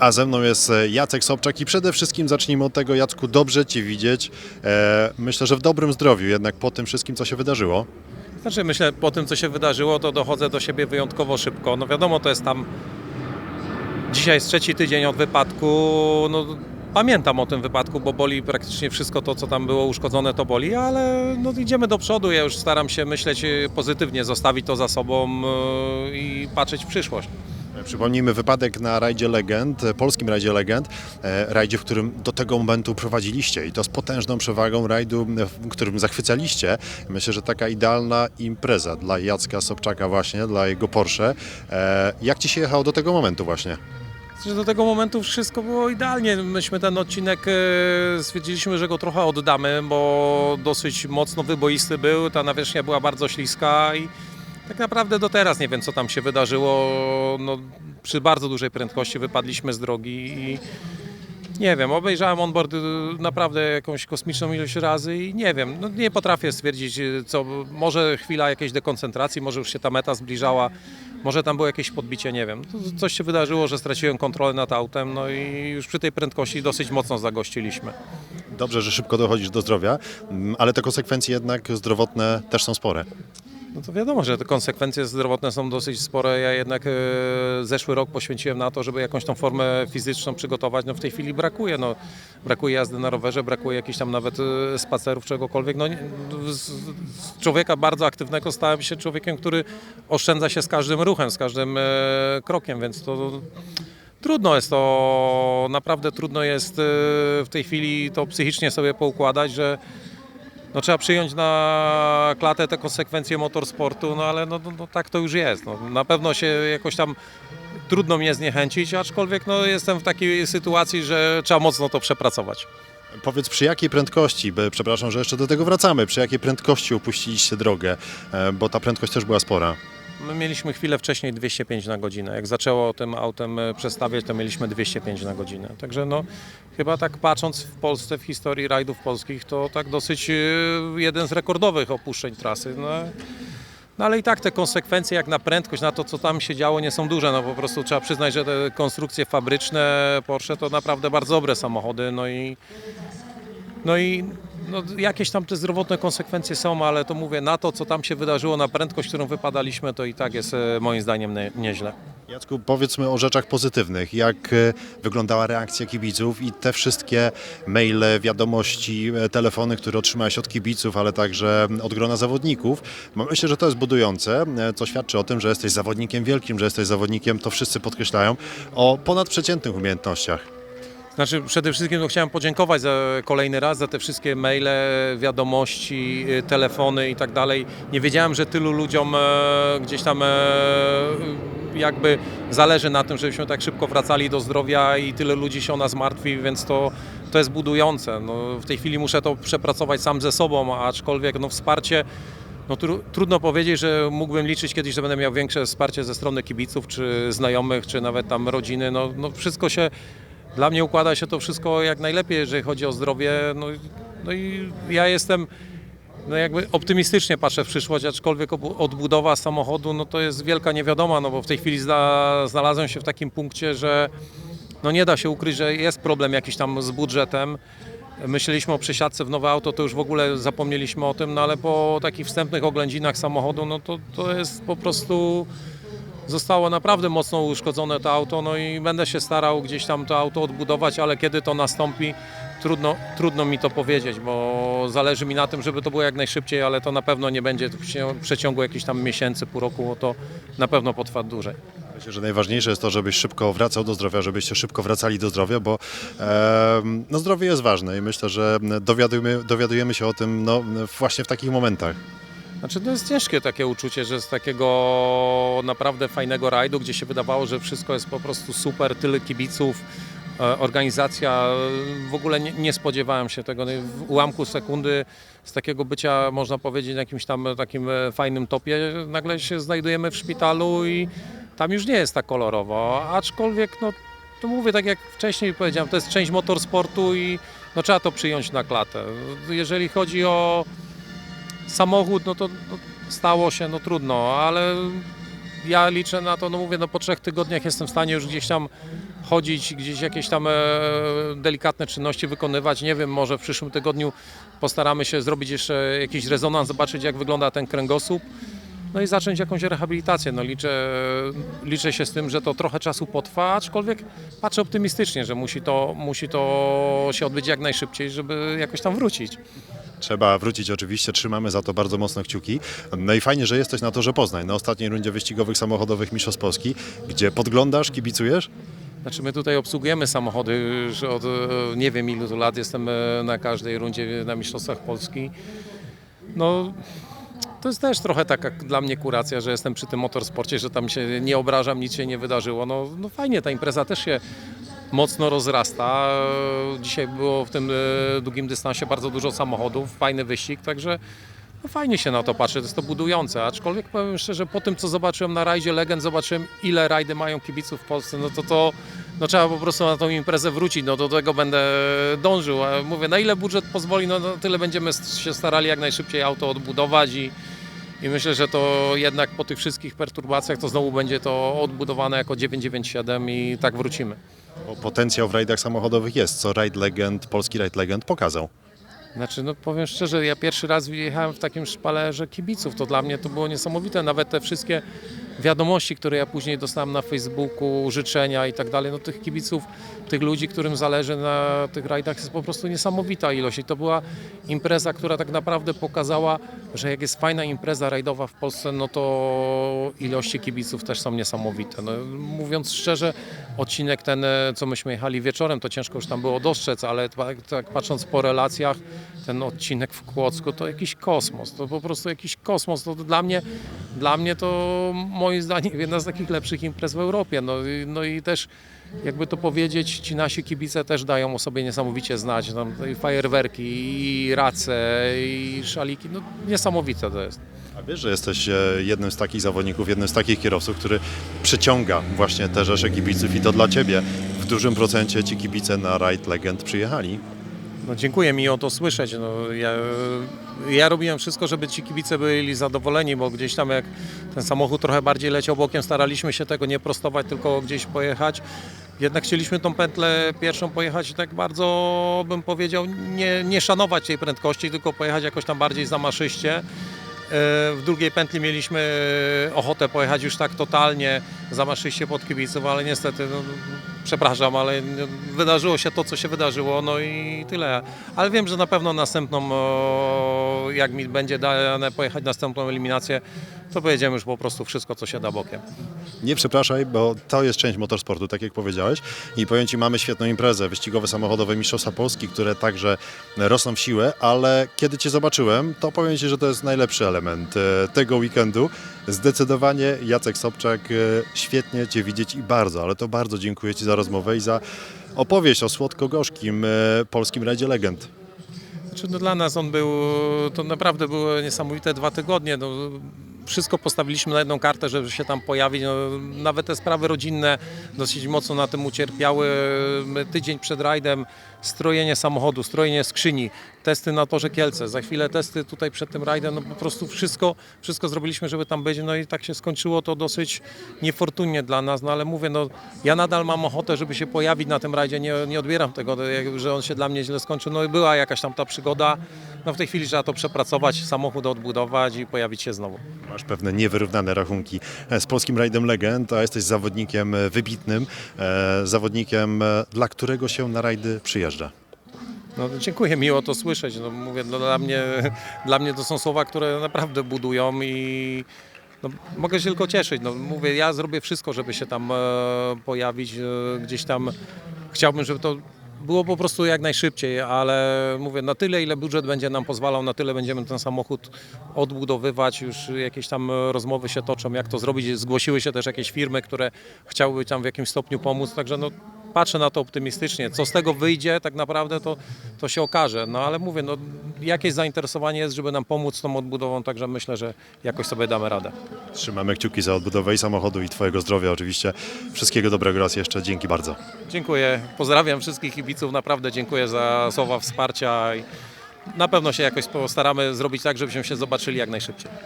A ze mną jest e, Jacek Sobczak i przede wszystkim zacznijmy od tego, Jacku, dobrze Cię widzieć. E, myślę, że w dobrym zdrowiu, jednak po tym wszystkim, co się wydarzyło. Znaczy myślę, po tym co się wydarzyło, to dochodzę do siebie wyjątkowo szybko. No wiadomo, to jest tam dzisiaj jest trzeci tydzień od wypadku. No, pamiętam o tym wypadku, bo boli praktycznie wszystko to, co tam było uszkodzone, to boli, ale no, idziemy do przodu. Ja już staram się myśleć e, pozytywnie, zostawić to za sobą i patrzeć w przyszłość. E, Przypomnijmy wypadek na rajdzie Legend, e, polskim rajdzie Legend, e, rajdzie, w którym do tego momentu prowadziliście i to z potężną przewagą rajdu, w którym zachwycaliście. Myślę, że taka idealna impreza dla Jacka Sobczaka właśnie, dla jego Porsche. Jak Ci się jechało do tego momentu właśnie? Znaczy, do tego momentu wszystko było idealnie. Myśmy ten odcinek stwierdziliśmy, że go trochę oddamy, bo dosyć mocno wyboisty był. Ta nawierzchnia była bardzo śliska i tak naprawdę do teraz nie wiem, co tam się wydarzyło. No, przy bardzo dużej prędkości wypadliśmy z drogi i nie wiem, obejrzałem onboard y, naprawdę jakąś kosmiczną ilość razy i nie wiem, no, nie potrafię stwierdzić, y, co, może chwila jakiejś dekoncentracji, może już się ta meta zbliżała, może tam było jakieś podbicie, nie wiem. Coś się wydarzyło, że straciłem kontrolę nad autem, no i już przy tej prędkości dosyć mocno zagościliśmy. Dobrze, że szybko dochodzisz do zdrowia, mm, ale te konsekwencje jednak zdrowotne też są spore. No to wiadomo, że te konsekwencje zdrowotne są dosyć spore. Ja jednak e, zeszły rok poświęciłem na to, żeby jakąś tą formę fizyczną przygotować. No w tej chwili brakuje. No, brakuje jazdy na rowerze, brakuje jakichś tam nawet e, spacerów, czegokolwiek. No, z, z człowieka bardzo aktywnego stałem się człowiekiem, który oszczędza się z każdym ruchem, z każdym e, krokiem, więc to trudno jest to, naprawdę trudno jest e, w tej chwili to psychicznie sobie poukładać, że no trzeba przyjąć na klatę te konsekwencje motorsportu, no ale no, no, no tak to już jest. No, na pewno się jakoś tam trudno mnie zniechęcić, aczkolwiek no, jestem w takiej sytuacji, że trzeba mocno to przepracować. Powiedz, przy jakiej prędkości, bo- przepraszam, że jeszcze do tego wracamy, przy jakiej prędkości opuściliście drogę, E, bo ta prędkość też była spora. My mieliśmy chwilę wcześniej 205 na godzinę. Jak zaczęło tym autem e, przestawiać, to mieliśmy 205 na godzinę. Także no, chyba tak patrząc w Polsce, w historii rajdów polskich, to tak dosyć e, jeden z rekordowych opuszczeń trasy. No, no ale i tak te konsekwencje jak na prędkość, na to co tam się działo nie są duże. No po prostu trzeba przyznać, że te konstrukcje fabryczne Porsche to naprawdę bardzo dobre samochody. No i, no i no, jakieś tam te zdrowotne konsekwencje są, ale to mówię, na to co tam się wydarzyło, na prędkość, którą wypadaliśmy, to i tak jest e, moim zdaniem nie, nieźle. Jacku, powiedzmy o rzeczach pozytywnych. Jak e, wyglądała reakcja kibiców i te wszystkie maile, wiadomości, e, telefony, które otrzymałeś od kibiców, ale także od grona zawodników. Myślę, że to jest budujące, co świadczy o tym, że jesteś zawodnikiem wielkim, że jesteś zawodnikiem, to wszyscy podkreślają, o ponadprzeciętnych umiejętnościach. Znaczy przede wszystkim to chciałem podziękować za kolejny raz za te wszystkie maile, wiadomości, y, telefony i tak dalej. Nie wiedziałem, że tylu ludziom e, gdzieś tam e, jakby zależy na tym, żebyśmy tak szybko wracali do zdrowia i tyle ludzi się o nas martwi, więc to, to jest budujące. No, w tej chwili muszę to przepracować sam ze sobą, aczkolwiek no, wsparcie no, tru, trudno powiedzieć, że mógłbym liczyć kiedyś, że będę miał większe wsparcie ze strony kibiców, czy znajomych, czy nawet tam rodziny. No, no wszystko się, dla mnie układa się to wszystko jak najlepiej, jeżeli chodzi o zdrowie. No, no i ja jestem, no jakby optymistycznie patrzę w przyszłość, aczkolwiek odbudowa samochodu, no to jest wielka niewiadoma, no bo w tej chwili zna, znalazłem się w takim punkcie, że no nie da się ukryć, że jest problem jakiś tam z budżetem. Myśleliśmy o przesiadce w nowe auto, to już w ogóle zapomnieliśmy o tym, no ale po takich wstępnych oględzinach samochodu, no to, to jest po prostu zostało naprawdę mocno uszkodzone to auto, no i będę się starał gdzieś tam to auto odbudować, ale kiedy to nastąpi, trudno, trudno mi to powiedzieć, bo zależy mi na tym, żeby to było jak najszybciej, ale to na pewno nie będzie w przeciągu jakichś tam miesięcy, pół roku, to na pewno potrwa dłużej. Myślę, że najważniejsze jest to, żebyś szybko wracał do zdrowia, żebyście szybko wracali do zdrowia, bo em, no, zdrowie jest ważne i myślę, że dowiadujemy, dowiadujemy się o tym no, właśnie w takich momentach. Znaczy to jest ciężkie takie uczucie, że z takiego naprawdę fajnego rajdu, gdzie się wydawało, że wszystko jest po prostu super, tyle kibiców, e, organizacja, e, w ogóle nie, nie spodziewałem się tego. No W ułamku sekundy z takiego bycia, można powiedzieć, jakimś tam takim e, fajnym topie, nagle się znajdujemy w szpitalu i tam już nie jest tak kolorowo, aczkolwiek no to mówię, tak jak wcześniej powiedziałem, to jest część motorsportu i no, trzeba to przyjąć na klatę. Jeżeli chodzi o samochód, no to no, stało się, no trudno, ale ja liczę na to, no mówię, no po trzech tygodniach jestem w stanie już gdzieś tam chodzić, gdzieś jakieś tam e, delikatne czynności wykonywać. Nie wiem, może w przyszłym tygodniu postaramy się zrobić jeszcze jakiś rezonans, zobaczyć jak wygląda ten kręgosłup. No i zacząć jakąś rehabilitację. No liczę, liczę się z tym, że to trochę czasu potrwa, aczkolwiek patrzę optymistycznie, że musi to, musi to się odbyć jak najszybciej, żeby jakoś tam wrócić. Trzeba wrócić oczywiście, trzymamy za to bardzo mocno kciuki. No i fajnie, że jesteś na torze Poznań, na ostatniej rundzie wyścigowych samochodowych Mistrzostw Polski, gdzie podglądasz, kibicujesz? Znaczy my tutaj obsługujemy samochody już od e, nie wiem ilu lat, jestem e, na każdej rundzie na Mistrzostwach Polski. No to jest też trochę taka dla mnie kuracja, że jestem przy tym motorsporcie, że tam się nie obrażam, nic się nie wydarzyło. No, no fajnie, ta impreza też się mocno rozrasta. Dzisiaj było w tym e, długim dystansie bardzo dużo samochodów, fajny wyścig, także no fajnie się na to patrzy, to jest to budujące, aczkolwiek powiem szczerze, po tym co zobaczyłem na rajdzie Legend, zobaczyłem ile rajdy mają kibiców w Polsce, no to to no trzeba po prostu na tą imprezę wrócić, no do tego będę dążył, mówię, na ile budżet pozwoli, no, no tyle będziemy się starali jak najszybciej auto odbudować i, i myślę, że to jednak po tych wszystkich perturbacjach to znowu będzie to odbudowane jako 997 i tak wrócimy. Bo potencjał w rajdach samochodowych jest, co Ride Legend, polski Ride Legend pokazał. Znaczy, no powiem szczerze, ja pierwszy raz jechałem w takim szpalerze kibiców. To dla mnie to było niesamowite. Nawet te wszystkie wiadomości, które ja później dostałem na Facebooku, życzenia i tak dalej, no tych kibiców, tych ludzi, którym zależy na tych rajdach jest po prostu niesamowita ilość. I to była impreza, która tak naprawdę pokazała, że jak jest fajna impreza rajdowa w Polsce, no to ilości kibiców też są niesamowite. No, mówiąc szczerze, odcinek ten, e, co myśmy jechali wieczorem, to ciężko już tam było dostrzec, ale tak, tak patrząc po relacjach, ten odcinek w Kłodzku to jakiś kosmos, to po prostu jakiś kosmos. To dla mnie, dla mnie to moim zdaniem jedna z takich lepszych imprez w Europie. No, no i też jakby to powiedzieć, ci nasi kibice też dają o sobie niesamowicie znać. Tam i fajerwerki, i race, i szaliki, no niesamowite to jest. A wiesz, że jesteś e, jednym z takich zawodników, jednym z takich kierowców, który przyciąga właśnie te rzesze kibiców i to dla Ciebie w dużym procencie ci kibice na Ride Legend przyjechali. No dziękuję mi o to słyszeć. No, ja, ja robiłem wszystko, żeby ci kibice byli zadowoleni, bo gdzieś tam jak ten samochód trochę bardziej leciał bokiem, staraliśmy się tego nie prostować, tylko gdzieś pojechać. Jednak chcieliśmy tą pętlę pierwszą pojechać tak bardzo bym powiedział, nie, nie szanować tej prędkości, tylko pojechać jakoś tam bardziej zamaszyście. E, W drugiej pętli mieliśmy ochotę pojechać już tak totalnie, zamaszyście pod kibiców, ale niestety, no, przepraszam, ale wydarzyło się to, co się wydarzyło, no i tyle. Ale wiem, że na pewno następną, jak mi będzie dane pojechać następną eliminację, to pojedziemy już po prostu wszystko, co się da bokiem. Nie przepraszaj, bo to jest część motorsportu, tak jak powiedziałeś. I powiem Ci, mamy świetną imprezę, wyścigowe samochodowe Mistrzostwa Polski, które także rosną w siłę, ale kiedy Cię zobaczyłem, to powiem Ci, że to jest najlepszy element e, tego weekendu. Zdecydowanie Jacek Sobczak, e, świetnie Cię widzieć i bardzo, ale to bardzo dziękuję Ci za rozmowę i za opowieść o słodko-gorzkim e, polskim rajdzie legend. Znaczy, no dla nas on był, to naprawdę były niesamowite dwa tygodnie. No, wszystko postawiliśmy na jedną kartę, żeby się tam pojawić. No, nawet te sprawy rodzinne dosyć mocno na tym ucierpiały. Tydzień przed rajdem strojenie samochodu, strojenie skrzyni, testy na torze Kielce, za chwilę testy tutaj przed tym rajdem, no po prostu wszystko, wszystko zrobiliśmy, żeby tam być, no i tak się skończyło to dosyć niefortunnie dla nas, no ale mówię, no ja nadal mam ochotę, żeby się pojawić na tym rajdzie, nie, nie odbieram tego, jak- że on się dla mnie źle skończył, no i była jakaś tam ta przygoda, no w tej chwili trzeba to przepracować, samochód odbudować i pojawić się znowu. Masz pewne niewyrównane rachunki e, z polskim rajdem legend, a jesteś zawodnikiem e, wybitnym, e, zawodnikiem, dla którego się na rajdy przyjeżdża. No, dziękuję, miło to słyszeć. No, mówię, no, dla, mnie, dla mnie to są słowa, które naprawdę budują i no, mogę się tylko cieszyć. No, mówię, ja zrobię wszystko, żeby się tam e, pojawić e, gdzieś tam. Chciałbym, żeby to było po prostu jak najszybciej, ale mówię, na tyle, ile budżet będzie nam pozwalał, na tyle będziemy ten samochód odbudowywać. Już jakieś tam rozmowy się toczą, jak to zrobić. Zgłosiły się też jakieś firmy, które chciałyby tam w jakimś stopniu pomóc, także no, patrzę na to optymistycznie. Co z tego wyjdzie, tak naprawdę to, to się okaże. No ale mówię, no, jakieś zainteresowanie jest, żeby nam pomóc z tą odbudową, także myślę, że jakoś sobie damy radę. Trzymamy kciuki za odbudowę i samochodu i Twojego zdrowia oczywiście. Wszystkiego dobrego raz jeszcze, dzięki bardzo. Dziękuję, pozdrawiam wszystkich kibiców, naprawdę dziękuję za słowa wsparcia i na pewno się jakoś postaramy zrobić tak, żebyśmy się zobaczyli jak najszybciej.